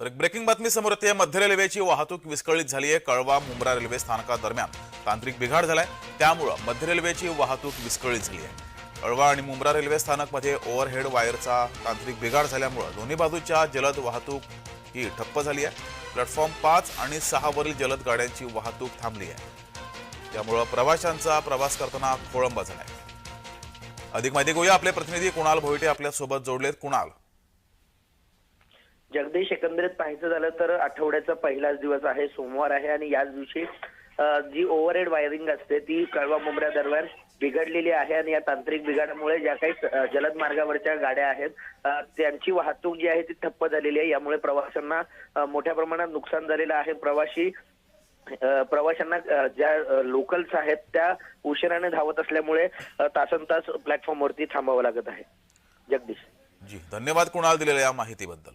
तर एक ब्रेकिंग बातमी समोर येते. मध्य रेल्वेची वाहतूक विस्कळीत झाली आहे कळवा मुंब्रा रेल्वे स्थानकादरम्यान तांत्रिक बिघाड झालाय. त्यामुळं मध्य रेल्वेची वाहतूक विस्कळीत झाली आहे कळवा आणि मुंब्रा रेल्वे स्थानकमध्ये ओव्हरहेड वायरचा तांत्रिक बिघाड झाल्यामुळं दोन्ही बाजूच्या जलद वाहतूक ही ठप्प झाली आहे प्लॅटफॉर्म पाच आणि सहावरील जलद गाड्यांची वाहतूक थांबली आहे त्यामुळं प्रवाशांचा प्रवास करताना खोळंबा झालाय. अधिक माहिती घेऊया. आपले प्रतिनिधी कुणाल भोईटे आपल्यासोबत जोडलेत. कुणाल? जगदीश एकंदरीत पाहायचं झालं तर आठवड्याचा पहिलाच दिवस आहे सोमवार आहे आणि याच दिवशी अ, जी ओव्हरहेड वायरिंग असते ती कळवा मुंबऱ्या दरम्यान बिघडलेली आहे आणि या तांत्रिक बिघाडामुळे ज्या काही जलद मार्गावरच्या गाड्या आहेत त्यांची वाहतूक जी आहे ती ठप्प झालेली आहे. यामुळे प्रवाशांना मोठ्या प्रमाणात नुकसान झालेलं आहे. प्रवासी प्रवाशांना ज्या लोकल्स आहेत त्या उशिराने धावत असल्यामुळे तासन तास प्लॅटफॉर्मवरती थांबावं लागत आहे. जगदीश. जी धन्यवाद कुणाल दिलेल्या या माहितीबद्दल.